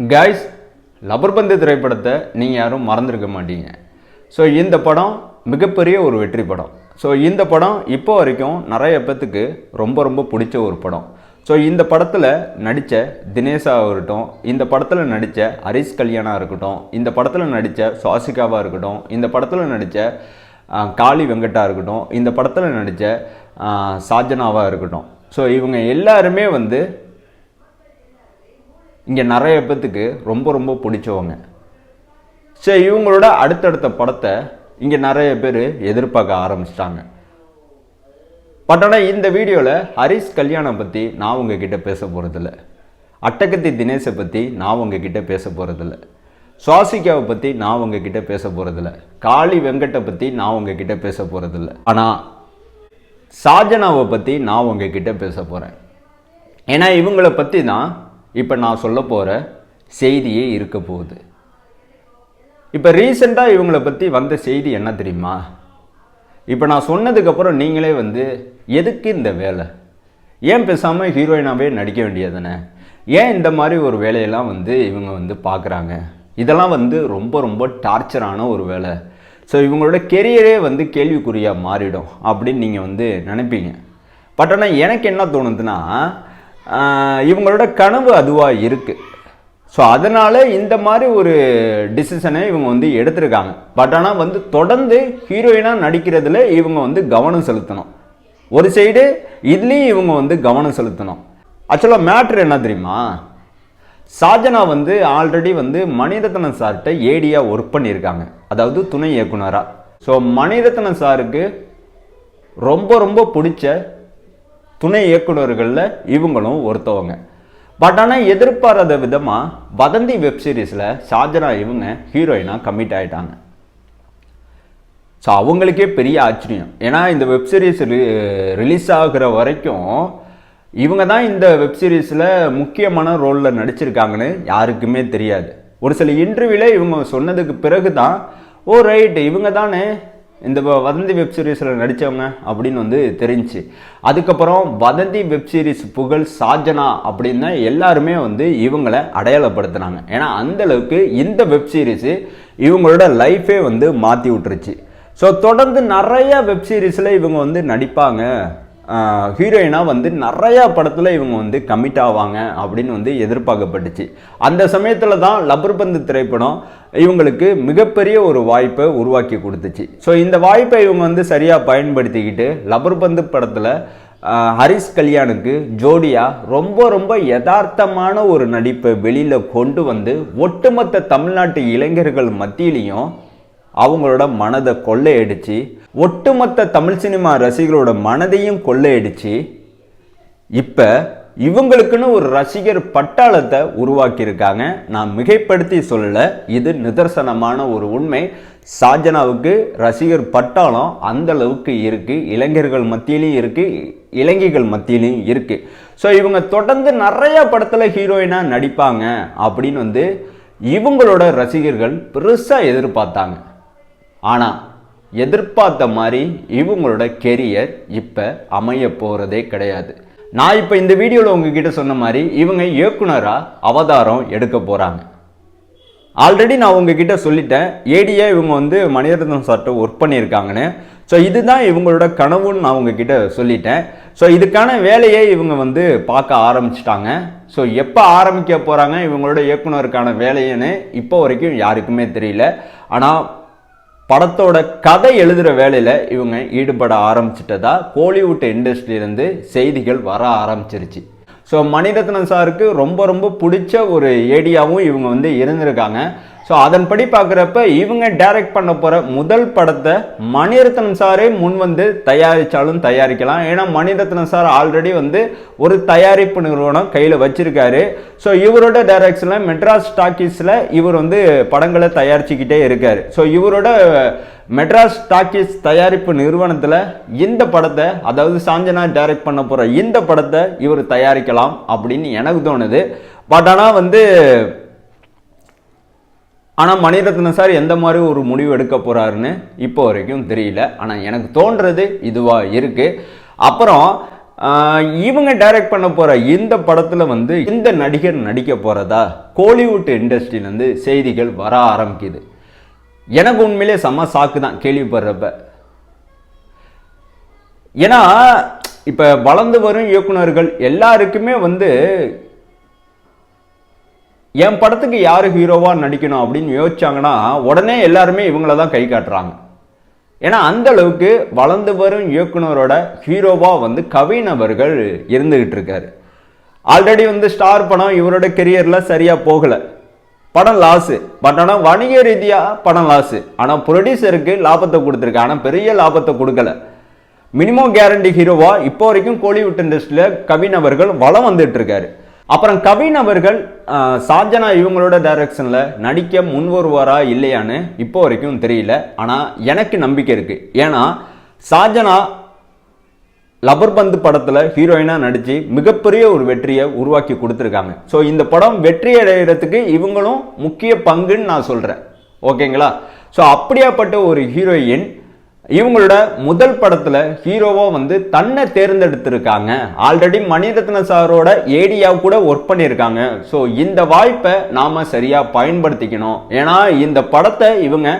Guys லபர்பந்து திரைப்படத்தை நீங்கள் யாரும் மறந்துருக்க மாட்டீங்க. ஸோ இந்த படம் மிகப்பெரிய ஒரு வெற்றி படம். ஸோ இந்த படம் இப்போ வரைக்கும் நிறைய பேத்துக்கு ரொம்ப ரொம்ப பிடிச்ச ஒரு படம். ஸோ இந்த படத்தில் நடித்த தினேஷா இருக்கட்டும் இந்த படத்தில் நடித்த ஹரிஷ் கல்யாணா இருக்கட்டும் இந்த படத்தில் நடித்த சுவாசிகாவாக இருக்கட்டும் இந்த படத்தில் நடித்த காளி வெங்கட்டா இருக்கட்டும் இந்த படத்தில் நடித்த சாஜனாவாக இருக்கட்டும். ஸோ இவங்க எல்லாருமே வந்து இங்கே நிறைய பேத்துக்கு ரொம்ப ரொம்ப பிடிச்சவங்க. சரி இவங்களோட அடுத்தடுத்த படத்தை இங்கே நிறைய பேர் எதிர்பார்க்க ஆரம்பிச்சிட்டாங்க. பட் ஆனால் இந்த வீடியோவில் ஹரிஷ் கல்யாணம் பற்றி நான் உங்ககிட்ட பேச போகிறதில்ல அட்டகத்தி தினேஷை பற்றி நான் உங்ககிட்ட பேச போகிறதில்ல சுவாசிகாவை பற்றி நான் உங்ககிட்ட பேச போகிறதில்ல காளி வெங்கட்டை பற்றி நான் உங்ககிட்ட பேச போகிறதில்ல ஆனால் சாஜனாவை பற்றி நான் உங்ககிட்ட பேச போகிறேன் ஏன்னா இவங்கள பற்றி தான் இப்போ நான் சொல்ல போகிற செய்தியே இருக்க போகுது. இப்போ ரீசெண்டாக இவங்களை பற்றி வந்த செய்தி என்ன தெரியுமா? இப்போ நான் சொன்னதுக்கப்புறம் நீங்களே வந்து எதுக்கு இந்த வேலை? ஏன் பேசாமல் ஹீரோயினாகவே நடிக்க வேண்டியதுதானே? ஏன் இந்த மாதிரி ஒரு வேலையெல்லாம் வந்து இவங்க வந்து பார்க்குறாங்க இதெல்லாம் வந்து ரொம்ப ரொம்ப டார்ச்சரான ஒரு வேலை. ஸோ இவங்களோட கெரியரே வந்து கேள்விக்குறியாக மாறிடும். அப்படின்னு நீங்கள் வந்து நினைப்பீங்க. பட் ஆனால் எனக்கு என்ன தோணுதுன்னா இவங்களோட கனவு அதுவாக இருக்குது ஸோ அதனால் இந்த மாதிரி ஒரு டிசிஷனை இவங்க வந்து எடுத்திருக்காங்க. பட் ஆனால் வந்து தொடர்ந்து ஹீரோயினாக நடிக்கிறதுல இவங்க வந்து கவனம் செலுத்தணும். ஒரு சைடு இதுலேயும் இவங்க வந்து கவனம் செலுத்தணும். ஆக்சுவலாக மேட்ரு என்ன தெரியுமா? சாஜனா வந்து ஆல்ரெடி வந்து மணிரத்னம் சார்கிட்ட ஏடியாக ஒர்க் பண்ணியிருக்காங்க. அதாவது துணை இயக்குனராக ஸோ மணிரத்னம் சாருக்கு ரொம்ப ரொம்ப பிடிச்ச துணை இயக்குனர்களில் இவங்களும் ஒருத்தவங்க. பட் ஆனால் எதிர்பாராத விதமாக வதந்தி வெப் சீரிஸில் இவங்க ஹீரோயினாக கமிட் ஆகிட்டாங்க ஸோ அவங்களுக்கே பெரிய ஆச்சரியம். ஏன்னா இந்த வெப் சீரிஸ் ரிலீஸ் ஆகிற வரைக்கும் இவங்க தான் இந்த வெப் சீரிஸில் முக்கியமான ரோலில் நடிச்சிருக்காங்கன்னு யாருக்குமே தெரியாது. ஒரு சில இன்டர்வியூவில் இவங்க சொன்னதுக்கு பிறகு தான் ஓ ரைட் இவங்க தானே இந்த வ- வதந்தி வெப் சீரிஸில் நடித்தவங்க அப்படின்னு வந்து தெரிஞ்சுச்சு. அதுக்கப்புறம் வதந்தி வெப் சீரிஸ் புகழ் சாஜனா அப்படின்னு தான் எல்லாருமே வந்து இவங்களை அடையாளப்படுத்துனாங்க. ஏன்னா அந்த அளவுக்கு இந்த வெப் சீரிஸு இவங்களோட லைஃபே வந்து மாற்றி விட்டுருச்சு. ஸோ தொடர்ந்து நிறைய வெப் சீரிஸில் இவங்க வந்து நடிப்பாங்க. ஹீரோயினாக வந்து நிறையா படத்தில் இவங்க வந்து கமிட் ஆவாங்க அப்படின்னு வந்து எதிர்பார்க்கப்பட்டுச்சு. அந்த சமயத்தில் தான் லப்பர்பந்து திரைப்படம் இவங்களுக்கு மிகப்பெரிய ஒரு வாய்ப்பை உருவாக்கி கொடுத்துச்சு. ஸோ இந்த வாய்ப்பை இவங்க வந்து சரியாக பயன்படுத்திக்கிட்டு லப்பர்பந்து படத்தில் ஹரிஷ் கல்யாணுக்கு ஜோடியாக ரொம்ப ரொம்ப யதார்த்தமான ஒரு நடிப்பை வெளியில் கொண்டு வந்து ஒட்டுமொத்த தமிழ்நாட்டு இளைஞர்கள் மத்தியிலையும் அவங்களோட மனதை கொள்ளையடிச்சு ஒட்டுமொத்த தமிழ் சினிமா ரசிகர்களோட மனதையும் கொள்ளையடிச்சு இப்போ இவங்களுக்குன்னு ஒரு ரசிகர் பட்டாளத்தை உருவாக்கியிருக்காங்க. நான் மிகைப்படுத்தி சொல்லலை இது நிதர்சனமான ஒரு உண்மை. சாஜனாவுக்கு ரசிகர் பட்டாளம் அந்த அளவுக்கு இருக்குது இளைஞர்கள் மத்தியிலையும் இருக்குது இளைஞர்கள் மத்தியிலையும் இருக்குது ஸோ இவங்க தொடர்ந்து நிறையா படத்தில் ஹீரோயினாக நடிப்பாங்க அப்படின்னு வந்து இவங்களோட ரசிகர்கள் பெருசாக எதிர்பார்த்தாங்க. ஆனால் எதிர்பார்த்த மாதிரி இவங்களோட கெரியர் இப்போ அமைய போகிறதே கிடையாது. நான் இப்போ இந்த வீடியோவில் உங்ககிட்ட சொன்ன மாதிரி இவங்க இயக்குனராக அவதாரம் எடுக்க போகிறாங்க ஆல்ரெடி நான் உங்ககிட்ட சொல்லிட்டேன் ஏடியா இவங்க வந்து மணிரத்னம் சார்ட்ட ஒர்க் பண்ணியிருக்காங்கன்னு. ஸோ இதுதான் இவங்களோட கனவுன்னு நான் உங்ககிட்ட சொல்லிட்டேன். ஸோ இதுக்கான வேலையை இவங்க வந்து பார்க்க ஆரம்பிச்சிட்டாங்க. ஸோ எப்போ ஆரம்பிக்க போகிறாங்க இவங்களோட இயக்குனருக்கான வேலைன்னு இப்போ வரைக்கும் யாருக்குமே தெரியல. ஆனால் படத்தோட கதை எழுதுகிற வேலையில் இவங்க ஈடுபட ஆரம்பிச்சிட்டதா? கோலிவுட் இண்டஸ்ட்ரியிலேருந்து செய்திகள் வர ஆரம்பிச்சிருச்சு. ஸோ மணிரத்னம் சாருக்கு ரொம்ப ரொம்ப பிடிச்ச ஒரு ஏடியாவும் இவங்க வந்து இருந்திருக்காங்க. ஸோ அதன்படி பார்க்குறப்ப இவங்க டைரக்ட் பண்ண போகிற முதல் படத்தை மணிரத்னம் சாரே முன் வந்து தயாரித்தாலும் தயாரிக்கலாம். ஏன்னா மணிரத்னம் சார் ஆல்ரெடி வந்து ஒரு தயாரிப்பு நிறுவனம் கையில் வச்சுருக்காரு. ஸோ இவரோட டைரக்ஷனில் மெட்ராஸ் டாக்கீஸில் இவர் வந்து படங்களை தயாரிச்சுக்கிட்டே இருக்கார். ஸோ இவரோட மெட்ராஸ் டாக்கீஸ் தயாரிப்பு நிறுவனத்தில் இந்த படத்தை அதாவது சாஞ்சனா டைரக்ட் பண்ண போகிற இந்த படத்தை இவர் தயாரிக்கலாம் அப்படின்னு எனக்கு தோணுது. பட் ஆனால் வந்து ஆனால் மணிரத்னம் சார் எந்த மாதிரி ஒரு முடிவு எடுக்க போகிறாருன்னு இப்போ வரைக்கும் தெரியல. ஆனால் எனக்கு தோன்றது இதுவாக இருக்குது அப்புறம் இவங்க டைரக்ட் பண்ண போகிற இந்த படத்தில் வந்து இந்த நடிகர் நடிக்க போகிறதா கோலிவுட் இண்டஸ்ட்ரியிலேருந்து செய்திகள் வர ஆரம்பிக்குது. எனக்கு உண்மையிலே செம்ம சாக்கு தான் கேள்விப்படுறப்ப. ஏன்னா இப்போ வளர்ந்து வரும் இயக்குனர்கள் எல்லாருக்குமே வந்து என் படத்துக்கு யார் ஹீரோவாக நடிக்கணும் அப்படின்னு யோசிச்சாங்கன்னா உடனே எல்லாருமே இவங்கள தான் கை காட்டுறாங்க. ஏன்னா அந்த அளவுக்கு வளர்ந்து வரும் இயக்குனரோட ஹீரோவாக வந்து கவின் அவர்கள் இருந்துகிட்டு இருக்காரு. ஆல்ரெடி வந்து ஸ்டார் படம் இவரோட கெரியரில் சரியாக போகலை. படம் லாஸு பட் ஆனால் வணிக ரீதியாக படம் லாஸு ஆனால் ப்ரொடியூசருக்கு லாபத்தை கொடுத்துருக்கு. ஆனால் பெரிய லாபத்தை கொடுக்கல. மினிமம் கேரண்டி ஹீரோவாக இப்போ வரைக்கும் கோலிவுட் இண்டஸ்ட்ரியில் கவின் அவர்கள் வளம் வந்துட்டு இருக்காரு. அப்புறம் கவின் அவர்கள் சாஜனா இவங்களோட டைரக்ஷனில் நடிக்க முன் வருவாரா இல்லையான்னு இப்போ வரைக்கும் தெரியல. ஆனால் எனக்கு நம்பிக்கை இருக்குது ஏன்னா சாஜனா லபர் பந்து படத்தில் ஹீரோயினாக நடித்து மிகப்பெரிய ஒரு வெற்றியை உருவாக்கி கொடுத்துருக்காங்க. ஸோ இந்த படம் வெற்றி அடைகிறதுக்கு இவங்களும் முக்கிய பங்குன்னு நான் சொல்கிறேன் ஓகேங்களா ஸோ அப்படியாப்பட்ட ஒரு ஹீரோயின் இவங்களோட முதல் படத்தில் ஹீரோவாக வந்து தன்னை தேர்ந்தெடுத்திருக்காங்க. ஆல்ரெடி மணிரத்ன சாரோட ஏடியாவை கூட ஒர்க் பண்ணியிருக்காங்க. ஸோ இந்த வாய்ப்பை நாம் சரியாக பயன்படுத்திக்கணும். ஏன்னா இந்த படத்தை இவங்க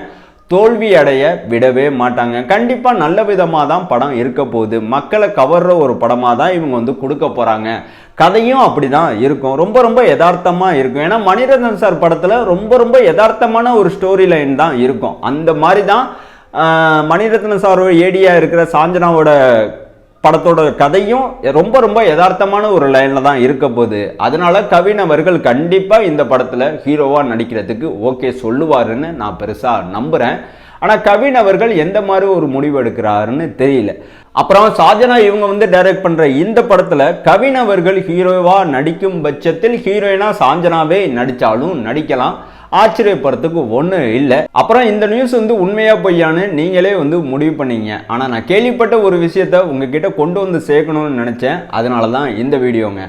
தோல்வி அடைய விடவே மாட்டாங்க. கண்டிப்பாக நல்ல விதமாக தான் படம் இருக்க போகுது. மக்களை கவர்ற ஒரு படமாக தான் இவங்க வந்து கொடுக்க போகிறாங்க கதையும் அப்படிதான் இருக்கும். ரொம்ப ரொம்ப யதார்த்தமாக இருக்கும். ஏன்னா மணிரத்னன் சார் படத்தில் ரொம்ப ரொம்ப யதார்த்தமான ஒரு ஸ்டோரி லைன் தான் இருக்கும். அந்த மாதிரி தான் மணிரத்ன சார் சாரோட ஏடியா இருக்கிற சாஞ்சனாவோட படத்தோட கதையும் ரொம்ப ரொம்ப யதார்த்தமான ஒரு லைனில் தான் இருக்க போகுது. அதனால கவின் அவர்கள் கண்டிப்பாக இந்த படத்தில் ஹீரோவாக நடிக்கிறதுக்கு ஓகே சொல்லுவாருன்னு நான் பெருசாக நம்புகிறேன் ஆனால் கவின் அவர்கள் எந்த மாதிரி ஒரு முடிவு எடுக்கிறாருன்னு தெரியல. அப்புறம் சாஜனா இவங்க வந்து டைரக்ட் பண்ணுற இந்த படத்தில் கவின் அவர்கள் ஹீரோவாக நடிக்கும் பட்சத்தில் ஹீரோயினாக சாஞ்சனாவே நடித்தாலும் நடிக்கலாம். ஆச்சரியப்படுறதுக்கு ஒன்றும் இல்லை. அப்புறம் இந்த நியூஸ் வந்து உண்மையா பொய்யான்னு நீங்களே வந்து முடிவு பண்ணீங்க. ஆனால் நான் கேள்விப்பட்ட ஒரு விஷயத்த உங்ககிட்ட கொண்டு வந்து சேர்க்கணும்னு நினச்சேன். அதனால தான் இந்த வீடியோங்க.